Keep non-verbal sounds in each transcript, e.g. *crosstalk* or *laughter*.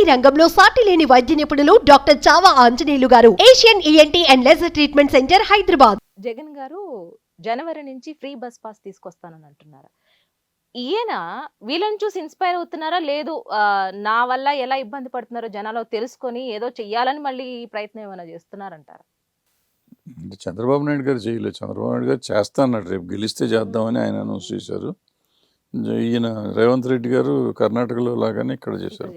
ENT రంగంలో సాటి లేని వైద్య నిపుణులు doctor Chava Anjaneyulu garu. Asian ENT and laser treatment centre Hyderabad. Jagan garu జనవరి నుంచి ఫ్రీ బస్ పాస్ తీసుకొస్తానని అంటున్నారు. ఈయన వీళ్ళని చూసి ఇన్స్పైర్ అవుతున్నారా? లేదు నా వల్ల ఎలా ఇబ్బంది పడుతున్నారో జనాలు తెలుసుకొని ఏదో చెయ్యాలని మళ్ళీ ఈ ప్రయత్నం ఏమైనా చేస్తున్నారంటారా? అంటే చంద్రబాబు నాయుడు గారు చేయలేదు. చంద్రబాబు నాయుడు గారు చేస్తా అన్నాడు రేపు గెలిస్తే చేద్దామని ఆయన అనౌన్స్ చేశారు. ఈయన రేవంత్ రెడ్డి గారు కర్ణాటకలో లాగానే ఇక్కడ చేశారు.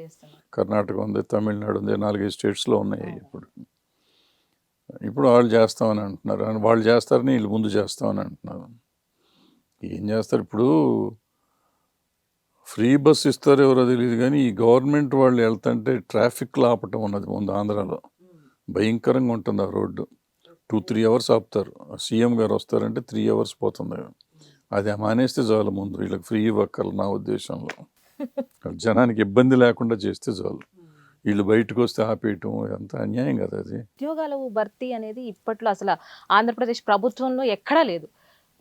కర్ణాటక ఉంది తమిళనాడు ఉంది నాలుగైదు స్టేట్స్లో ఉన్నాయి ఇప్పుడు. ఇప్పుడు వాళ్ళు చేస్తామని అంటున్నారు. అని వాళ్ళు చేస్తారని వీళ్ళు ముందు చేస్తామని అంటున్నారు. ఏం చేస్తారు? ఇప్పుడు ఫ్రీ బస్ ఇస్తారో ఎవరో తెలియదు కానీ ఈ గవర్నమెంట్ వాళ్ళు వెళ్తుంటే ట్రాఫిక్లో ఆపటం ఉన్నది ముందు ఆంధ్రాలో. భయంకరంగా ఉంటుంది ఆ రోడ్డు. టూ త్రీ అవర్స్ ఆపుతారు. సీఎం గారు వస్తారంటే త్రీ అవర్స్ పోతుంది. అది మానేస్తే చాలు ముందు. వీళ్ళకి ఫ్రీ ఇవ్వక్కర్లు నా ఉద్దేశంలో. *laughs* జనానికి ఇబ్బంది లేకుండా చేస్తే చాలు. వీళ్ళు బయటకు వస్తే ఆపేయటం ఎంత అన్యాయం కదా అది. ఉద్యోగాల భర్తీ అనేది ఇప్పట్లో అసలు ఆంధ్రప్రదేశ్ ప్రభుత్వంలో ఎక్కడా లేదు.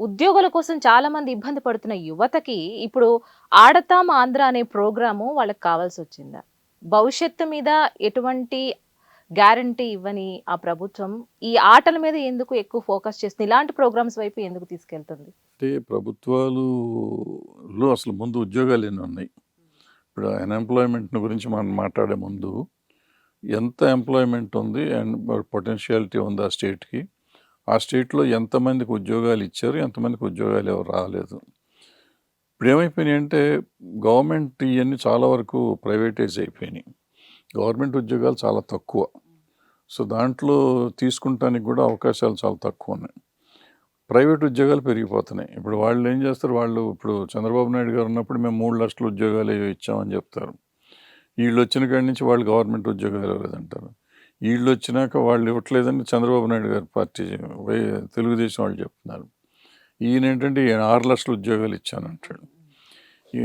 ఉద్యోగుల కోసం చాలా మంది ఇబ్బంది పడుతున్న యువతకి ఇప్పుడు ఆడతాం ఆంధ్ర అనే ప్రోగ్రాము వాళ్ళకి కావాల్సి వచ్చిందా? భవిష్యత్తు మీద ఎటువంటి గ్యారంటీ ఇవ్వని ఆ ప్రభుత్వం ఈ ఆటల మీద ఎందుకు ఎక్కువ ఫోకస్ చేస్తుంది? ఇలాంటి ప్రోగ్రామ్స్ వైపు ఎందుకు తీసుకెళ్తుంది? అంటే ప్రభుత్వాలులో అసలు ముందు ఉద్యోగాలు ఎన్ని ఉన్నాయి. ఇప్పుడు అన్ఎంప్లాయ్మెంట్ గురించి మనం మాట్లాడే ముందు ఎంత ఎంప్లాయ్మెంట్ ఉంది అండ్ పొటెన్షియాలిటీ ఉంది ఆ స్టేట్కి? ఆ స్టేట్లో ఎంతమందికి ఉద్యోగాలు ఇచ్చారు? ఎంతమందికి ఉద్యోగాలు ఎవరు రాలేదు? ఇప్పుడు ఏమైపోయినాయి అంటే గవర్నమెంట్ ఇవన్నీ చాలా వరకు ప్రైవేటైజ్ అయిపోయినాయి. గవర్నమెంట్ ఉద్యోగాలు చాలా తక్కువ. సో దాంట్లో తీసుకుంటానికి కూడా అవకాశాలు చాలా తక్కువ ఉన్నాయి. ప్రైవేట్ ఉద్యోగాలు పెరిగిపోతున్నాయి. ఇప్పుడు వాళ్ళు ఏం చేస్తారు? వాళ్ళు ఇప్పుడు చంద్రబాబు నాయుడు గారు ఉన్నప్పుడు మేము మూడు లక్షల ఉద్యోగాలు ఏవో ఇచ్చామని చెప్తారు. వీళ్ళు వచ్చిన కాడి నుంచి వాళ్ళు గవర్నమెంట్ ఉద్యోగాలు ఇవ్వలేదంటారు. వీళ్ళు వచ్చినాక వాళ్ళు ఇవ్వట్లేదని చంద్రబాబు నాయుడు గారి పార్టీ తెలుగుదేశం వాళ్ళు చెప్తున్నారు. ఈయన ఏంటంటే ఈయన ఆరు లక్షల ఉద్యోగాలు ఇచ్చానంటాడు ఈ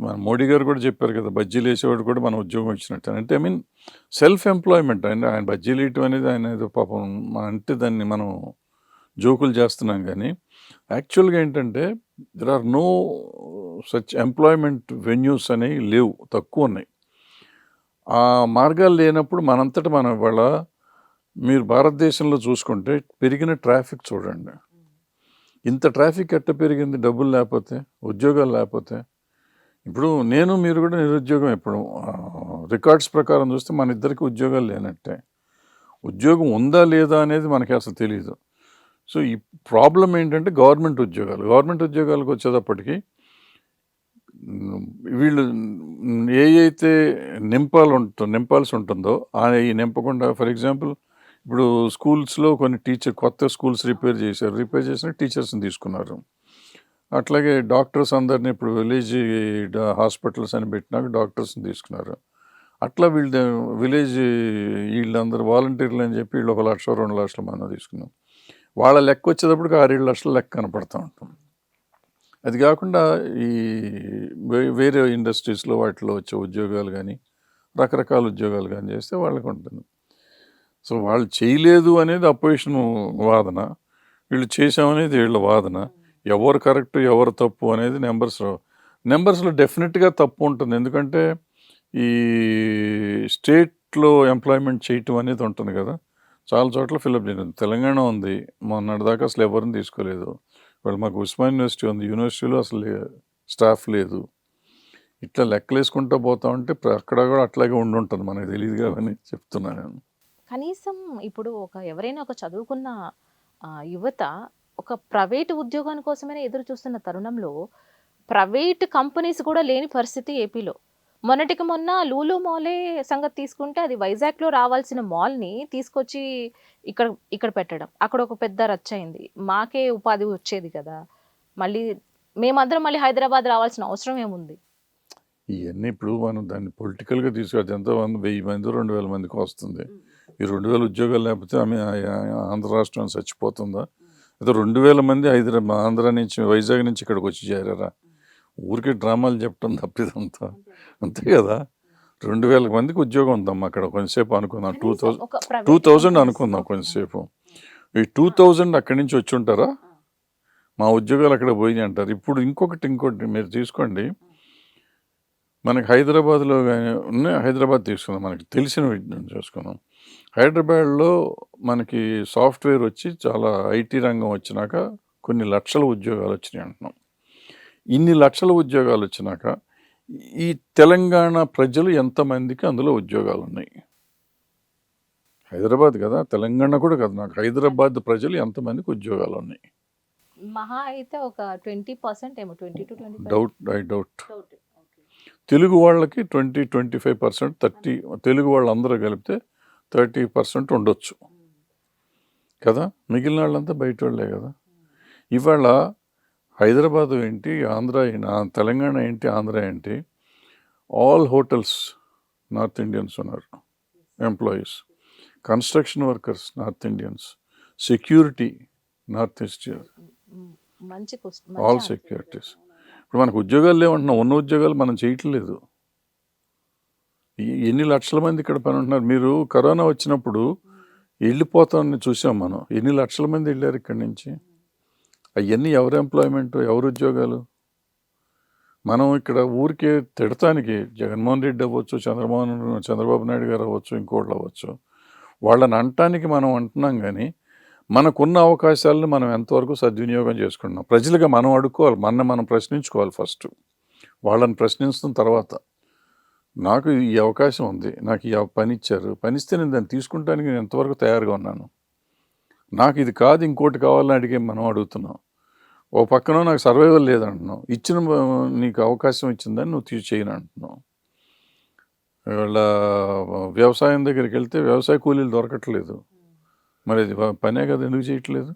మన మోడీ గారు కూడా చెప్పారు కదా బజ్జీలు వేసేవాడు కూడా మన ఉద్యోగం ఇచ్చినట్టు అంటే ఐ మీన్ సెల్ఫ్ ఎంప్లాయ్మెంట్ అంటే ఆయన బజ్జీలు వేయటం అనేది ఆయన ఏదో పాపం మన- అంటే దాన్ని మనం జోకులు చేస్తున్నాం కానీ యాక్చువల్గా ఏంటంటే there are no such employment venues అనేవి లేవు తక్కువ ఉన్నాయి. ఆ మార్గాలు లేనప్పుడు మనంతట మనం ఇవాళ మీరు భారతదేశంలో చూసుకుంటే పెరిగిన ట్రాఫిక్ చూడండి. ఇంత ట్రాఫిక్ ఎట్ట పెరిగింది? డబ్బులు లేకపోతే ఉద్యోగాలు లేకపోతే? ఇప్పుడు నేను మీరు కూడా నిరుద్యోగం ఇప్పుడు రికార్డ్స్ ప్రకారం చూస్తే మన ఇద్దరికి ఉద్యోగాలు లేనట్టే. ఉద్యోగం ఉందా లేదా అనేది మనకి అసలు తెలియదు సో ఈ ప్రాబ్లం ఏంటంటే గవర్నమెంట్ ఉద్యోగాలు. గవర్నమెంట్ ఉద్యోగాలకు వచ్చేటప్పటికి వీళ్ళు ఏయైతే అయితే నింపాలు ఉంటుందో నింపాల్సి ఉంటుందో ఆ ఈ నింపకుండా ఫర్ ఎగ్జాంపుల్ ఇప్పుడు స్కూల్స్లో కొన్ని టీచర్ కొత్త స్కూల్స్ రిపేర్ చేశారు. రిపేర్ చేసిన టీచర్స్ని తీసుకున్నారు. అట్లాగే డాక్టర్స్ అందరిని ఇప్పుడు విలేజ్ హాస్పిటల్స్ అని పెట్టినాక డాక్టర్స్ని తీసుకున్నారు. అట్లా వీళ్ళ విలేజ్ వీళ్ళందరూ వాలంటీర్లు అని చెప్పి వీళ్ళు ఒక లక్ష రెండు లక్షల మంది తీసుకున్నాం వాళ్ళ లెక్క వచ్చేటప్పటికి ఆరేడు లక్షల లెక్క కనపడుతూ ఉంటుంది. అది కాకుండా ఈ వే- వేరే ఇండస్ట్రీస్లో వాటిలో వచ్చే ఉద్యోగాలు కానీ రకరకాల ఉద్యోగాలు కానీ చేస్తే వాళ్ళకి ఉంటుంది. సో వాళ్ళు చేయలేదు అనేది అపోజిషన్ వాదన. వీళ్ళు చేసామనేది వీళ్ళ వాదన. ఎవరు కరెక్ట్ ఎవరు తప్పు అనేది నెంబర్స్ నెంబర్స్లో డెఫినెట్గా తప్పు ఉంటుంది. ఎందుకంటే ఈ స్టేట్లో ఎంప్లాయ్మెంట్ చేయటం అనేది ఉంటుంది కదా. చాలా చోట్ల ఫిల్అప్ చేయలేదు తెలంగాణ ఉంది. మొన్నటిదాకా అసలు ఎవరిని తీసుకోలేదు. వాళ్ళు మాకు ఉస్మాన్ యూనివర్సిటీ ఉంది. యూనివర్సిటీలో అసలు స్టాఫ్ లేదు. ఇట్లా లెక్కలేసుకుంటూ పోతా ఉంటే అక్కడ కూడా అట్లాగే ఉండి ఉంటుంది మనకు తెలియదు కానీ చెప్తున్నాను నేను. కనీసం ఇప్పుడు ఒక ఎవరైనా ఒక చదువుకున్న ఆ, యువత ఒక ప్రైవేట్ ఉద్యోగం కోసమైనా ఎదురు చూస్తున్న తరుణంలో ప్రైవేట్ కంపెనీస్ కూడా లేని పరిస్థితి ఏపీలో. మొన్నటికి మొన్న లూలు మాలే సంగతి తీసుకుంటే అది వైజాగ్లో రావాల్సిన మాల్ని తీసుకొచ్చి ఇక్కడ ఇక్కడ పెట్టడం. అక్కడ ఒక పెద్ద రచ్చ అయింది. మాకే ఉపాధి వచ్చేది కదా. మళ్ళీ మేమందరం మళ్ళీ హైదరాబాద్ రావాల్సిన అవసరం ఏముంది? ఇవన్నీ ఇప్పుడు మనం దాన్ని పొలిటికల్గా తీసుకొచ్చి ఎంతో మంది వెయ్యి మంది రెండు వేల మందికి వస్తుంది. ఈ రెండు వేల ఉద్యోగాలు లేకపోతే ఆమె ఆంధ్ర రాష్ట్రం చచ్చిపోతుందా? అయితే రెండు వేల మంది హైదరాబాద్ ఆంధ్ర నుంచి వైజాగ్ నుంచి ఇక్కడికి వచ్చి చేరారా? ఊరికే డ్రామాలు చెప్పడం తప్పిదంతా అంతే కదా? రెండు వేల మందికి ఉద్యోగం ఉందమ్మా అక్కడ కొంతసేపు అనుకుందాం. టూ థౌజండ్ టూ థౌజండ్ అనుకుందాం కొంతసేపు. ఈ టూ థౌజండ్ అక్కడి నుంచి వచ్చి ఉంటారా? మా ఉద్యోగాలు అక్కడ పోయినాయి అంటారు. ఇప్పుడు ఇంకొకటి ఇంకోటి మీరు తీసుకోండి. మనకి హైదరాబాద్లో కానీ ఉన్నాయి. హైదరాబాద్ తీసుకుందాం. మనకి తెలిసిన చూసుకుందాం. హైదరాబాద్లో మనకి సాఫ్ట్వేర్ వచ్చి చాలా ఐటీ రంగం వచ్చినాక కొన్ని లక్షల ఉద్యోగాలు వచ్చినాయి అంటున్నాం. ఇన్ని లక్షల ఉద్యోగాలు వచ్చినాక ఈ తెలంగాణ ప్రజలు ఎంతమందికి అందులో ఉద్యోగాలు ఉన్నాయి? హైదరాబాద్ కదా తెలంగాణ కూడా కదా నాకు. హైదరాబాద్ ప్రజలు ఎంతమందికి ఉద్యోగాలు ఉన్నాయి? మహా అయితే ఒక ట్వంటీ పర్సెంట్ ఏమో twenty to twenty doubt I doubt. Telugu వాళ్ళకి twenty twenty five percent thirty Telugu వాళ్ళందరూ కలిపితే థర్టీ పర్సెంట్ ఉండొచ్చు. కదా మిగిలిన వాళ్ళంతా బయట వాళ్ళే కదా. ఇవాళ హైదరాబాద్ ఏంటి ఆంధ్ర తెలంగాణ ఏంటి ఆంధ్ర ఏంటి ఆల్ హోటల్స్ నార్త్ ఇండియన్స్ ఉన్నారు employees. Construction workers north Indians. Security north east all securities. ఇప్పుడు మనకు ఉద్యోగాలు లేవంటున్నాం ఉన్న ఉద్యోగాలు మనం చేయట్లేదు. ఎన్ని లక్షల మంది ఇక్కడ పని ఉంటున్నారు? మీరు కరోనా వచ్చినప్పుడు వెళ్ళిపోతామని చూసాం మనం. ఎన్ని లక్షల మంది వెళ్ళారు ఇక్కడి నుంచి? అవన్నీ ఎవరు ఎంప్లాయ్మెంట్ ఎవరు ఉద్యోగాలు? మనం ఇక్కడ ఊరికే తిడటానికి జగన్మోహన్ రెడ్డి అవ్వచ్చు చంద్రమోహన్ చంద్రబాబు నాయుడు గారు అవ్వచ్చు ఇంకోళ్ళు అవ్వచ్చు. వాళ్ళని అంటానికి మనం అంటున్నాం కానీ మనకున్న అవకాశాలను మనం ఎంతవరకు సద్వినియోగం చేసుకుంటున్నాం? ప్రజలుగా మనం అడుక్కోవాలి మన మనం ప్రశ్నించుకోవాలి ఫస్ట్ వాళ్ళని ప్రశ్నించిన తర్వాత నాకు ఈ అవకాశం ఉంది నాకు ఈ పని ఇచ్చారు. పని ఇస్తే నేను దాన్ని తీసుకుంటానికి నేను ఎంతవరకు తయారుగా ఉన్నాను? నాకు ఇది కాదు ఇంకోటి కావాలని అడిగే మనం అడుగుతున్నాం. ఓ పక్కన నాకు సర్వైవల్ లేదంటున్నావు. ఇచ్చిన నీకు అవకాశం ఇచ్చిందని నువ్వు తీసి చేయను అంటున్నావు. ఇవాళ వ్యవసాయం దగ్గరికి వెళ్తే వ్యవసాయ కూలీలు దొరకట్లేదు. మరి అది పనే కదా ఎందుకు చేయట్లేదు?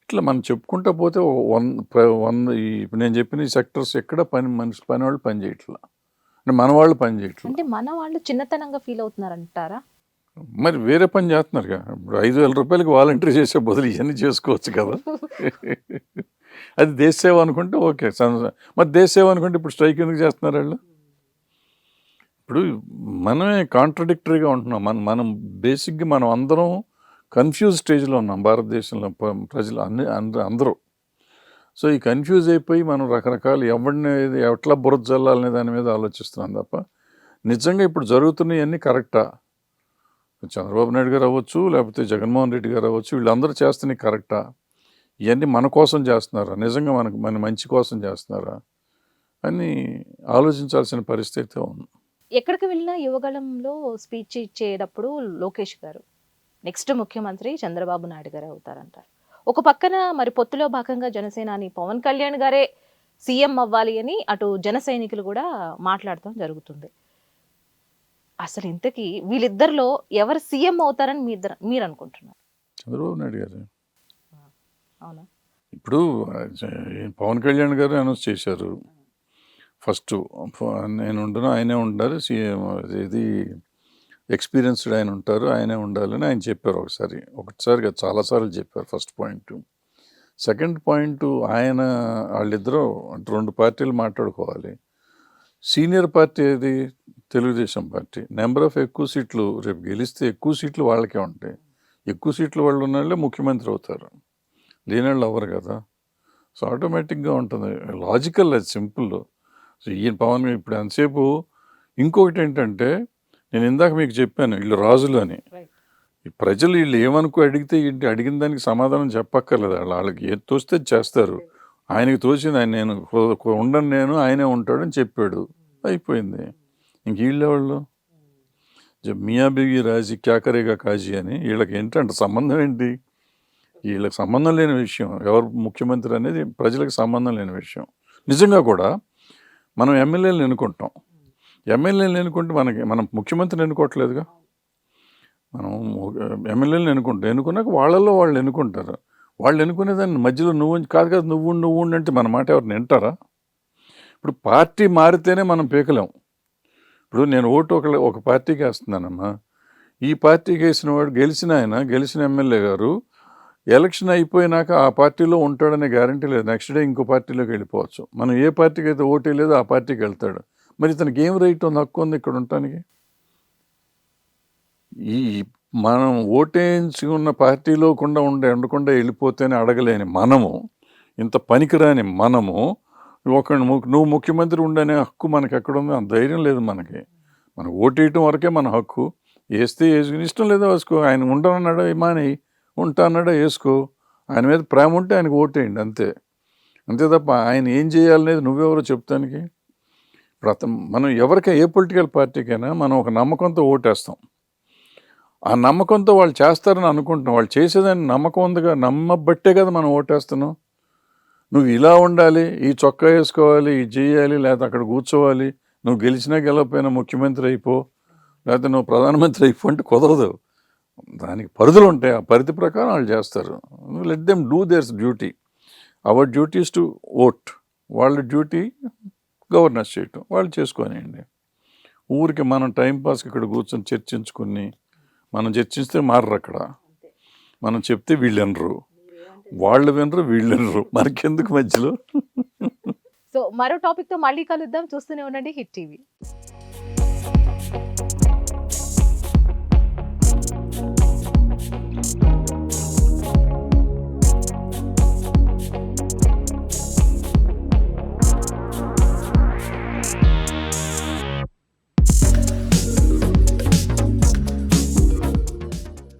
ఇట్లా మనం చెప్పుకుంటా పోతే వన్ ప్ర- వంద ఈ ఇప్పుడు నేను చెప్పిన ఈ సెక్టర్స్ ఎక్కడ పని మనిషి పని వాళ్ళు పని చేయట్లా. అంటే మన వాళ్ళు పని చేయట్లేదు అంటే మన వాళ్ళు చిన్నతనంగా ఫీల్ అవుతున్నారంటారా? మరి వేరే పని చేస్తున్నారుగా. ఇప్పుడు ఐదు వేల రూపాయలకి వాలంటీర్ చేసే బదులు ఇవన్నీ చేసుకోవచ్చు కదా. అది దేశ సేవ అనుకుంటే ఓకే. మరి దేశ సేవ అనుకుంటే ఇప్పుడు స్ట్రైక్ ఎందుకు చేస్తున్నారు వాళ్ళు? ఇప్పుడు మనమే కాంట్రడిక్టరీగా ఉంటున్నాం. మనం మనం బేసిక్గా మనం అందరం కన్ఫ్యూజ్ స్టేజ్లో ఉన్నాం. భారతదేశంలో ప్రజలు అన్ని అందరూ అందరూ. సో ఈ కన్ఫ్యూజ్ అయిపోయి మనం రకరకాల ఎవరిని ఎట్లా బురద జల్లాలనే దాని మీద ఆలోచిస్తున్నాం తప్ప నిజంగా ఇప్పుడు జరుగుతున్నవన్నీ కరెక్టా? చంద్రబాబు నాయుడు గారు అవ్వచ్చు లేకపోతే జగన్మోహన్ రెడ్డి గారు అవ్వచ్చు వీళ్ళందరూ చేస్తున్నాయి కరెక్టా? ఇవన్నీ మన కోసం చేస్తున్నారా? నిజంగా మనకు మన మంచి కోసం చేస్తున్నారా? అని ఆలోచించాల్సిన పరిస్థితి ఉంది. ఎక్కడికి వెళ్ళినా యువగళంలో స్పీచ్ ఇచ్చేటప్పుడు లోకేష్ గారు నెక్స్ట్ ముఖ్యమంత్రి చంద్రబాబు నాయుడు గారే అవుతారంటారు. ఒక పక్కన మరి పొత్తులో భాగంగా జనసేనాని పవన్ కళ్యాణ్ గారే సీఎం అవ్వాలి అని అటు జన సైనికులు కూడా మాట్లాడటం జరుగుతుంది. అసలు ఇంతకీ వీళ్ళిద్దరిలో ఎవరు సీఎం అవుతారని మీ ఇద్దరు మీరు అనుకుంటున్నారు? చంద్రబాబు నాయుడు గారు. అవునా? ఇప్పుడు పవన్ కళ్యాణ్ గారు అనౌన్స్ చేశారు. ఫస్ట్ నేను ఉండను ఆయనే ఉండాలి సీఎం ఇది ఎక్స్పీరియన్స్డ్ ఆయన ఉంటారు ఆయనే ఉండాలని ఆయన చెప్పారు ఒకసారి. ఒకటిసారి కాదు చాలాసార్లు చెప్పారు ఫస్ట్ పాయింట్. సెకండ్ పాయింట్ ఆయన వాళ్ళిద్దరూ అంటే రెండు పార్టీలు మాట్లాడుకోవాలి. సీనియర్ పార్టీ ఏది? తెలుగుదేశం పార్టీ. నెంబర్ ఆఫ్ ఎక్కువ సీట్లు రేపు గెలిస్తే ఎక్కువ సీట్లు వాళ్ళకే ఉంటాయి. ఎక్కువ సీట్లు వాళ్ళు ఉన్న వాళ్ళే ముఖ్యమంత్రి అవుతారు. లేని వాళ్ళు అవ్వరు కదా సో ఆటోమేటిక్గా ఉంటుంది. లాజికల్ అది సింపుల్ సో ఈయన పవన్ ఇప్పుడు ఎంతసేపు? ఇంకొకటి ఏంటంటే నేను ఇందాక మీకు చెప్పాను వీళ్ళు రాజులు అని. ఈ ప్రజలు వీళ్ళు ఏమనుకో అడిగితే ఏంటి? అడిగిన దానికి సమాధానం చెప్పక్కర్లేదు. వాళ్ళు వాళ్ళకి ఏది తోస్తే చేస్తారు. ఆయనకి తోచింది ఆయన నేను ఉండను నేను ఆయనే ఉంటాడని చెప్పాడు. అయిపోయింది. ఇంక వీళ్ళెవాళ్ళు జబ్ మియా బిగి రాజీ క్యాకరేగా కాజీ అని వీళ్ళకి ఏంటంటే సంబంధం ఏంటి? వీళ్ళకి సంబంధం లేని విషయం. ఎవరు ముఖ్యమంత్రి అనేది ప్రజలకు సంబంధం లేని విషయం. నిజంగా కూడా మనం ఎమ్మెల్యేలను ఎన్నుకుంటాం. ఎమ్మెల్యేలను ఎన్నుకుంటే మనకి మనం ముఖ్యమంత్రిని ఎన్నుకోవట్లేదుగా? మనం ఎమ్మెల్యేలను ఎన్నుకుంటాం. ఎన్నుకున్నాక వాళ్ళల్లో వాళ్ళు ఎన్నుకుంటారు. వాళ్ళు ఎన్నుకునే దాన్ని మధ్యలో నువ్వు కాదు కాదు నువ్వు నువ్వు అంటే మన మాట ఎవరిని వింటారా? ఇప్పుడు పార్టీ మారితేనే మనం పీకలేం. ఇప్పుడు నేను ఓటు ఒక ఒక పార్టీకి వేస్తున్నానమ్మా. ఈ పార్టీకి వేసిన వాడు గెలిచిన ఆయన గెలిచిన ఎమ్మెల్యే గారు ఎలక్షన్ అయిపోయినాక ఆ పార్టీలో ఉంటాడనే గ్యారంటీ లేదు. నెక్స్ట్ డే ఇంకో పార్టీలోకి వెళ్ళిపోవచ్చు. మనం ఏ పార్టీకి అయితే ఓటే లేదో ఆ పార్టీకి వెళ్తాడు. మరి ఇతనికి ఏం రైట్ ఉంది హక్కు ఉంది ఇక్కడ ఉండటానికి? ఈ మనం ఓటేయించి ఉన్న పార్టీలో కూడా ఉండే ఉండకుండా వెళ్ళిపోతేనే అడగలేని మనము ఇంత పనికిరాని మనము ఒక నువ్వు ముఖ్యమంత్రి ఉండనే హక్కు మనకి ఎక్కడ ఉంది అంత ధైర్యం లేదు మనకి. మనకు ఓటేయటం వరకే మన హక్కు. వేస్తే వేసుకుని ఇష్టం లేదో వేసుకో. ఆయన ఉండనన్నాడో? ఇమాని ఉంటా అన్నాడో? వేసుకో. ఆయన మీద ప్రేమ ఉంటే ఆయనకు ఓటేయండి అంతే. అంతే తప్ప ఆయన ఏం చేయాలనేది నువ్వెవరో చెప్తానికి? ప్రత మనం ఎవరికైనా ఏ పొలిటికల్ పార్టీకైనా మనం ఒక నమ్మకంతో ఓటేస్తాం. ఆ నమ్మకంతో వాళ్ళు చేస్తారని అనుకుంటున్నాం. వాళ్ళు చేసేదాన్ని నమ్మకం ఉందిగా. నమ్మబట్టే కదా మనం ఓటేస్తున్నాం. నువ్వు ఇలా ఉండాలి ఈ చొక్కా వేసుకోవాలి ఇది చేయాలి లేకపోతే అక్కడ కూర్చోవాలి. నువ్వు గెలిచినా గెలవకపోయినా ముఖ్యమంత్రి అయిపో లేకపోతే నువ్వు ప్రధానమంత్రి అయిపో అంటే కుదరదు. దానికి పరిధులు ఉంటాయి ఆ పరిధి ప్రకారం వాళ్ళు చేస్తారు. Let them do theirs duty our duties to vote వాళ్ళ డ్యూటీ గవర్నెన్స్ చేయటం వాళ్ళు చేసుకోనియండి. ఊరికి మనం టైంపాస్కి ఇక్కడ కూర్చొని చర్చించుకుని మనం చర్చిస్తే మారరు అక్కడ మనం చెప్తే వీళ్ళు వినరు వాళ్ళు వినరు వీళ్ళు వినరు. మనకెందుకు మధ్యలో? సో మరో టాపిక్తో మళ్ళీ కలుద్దాం. చూస్తూనే ఉండండి హిట్ టీవీ.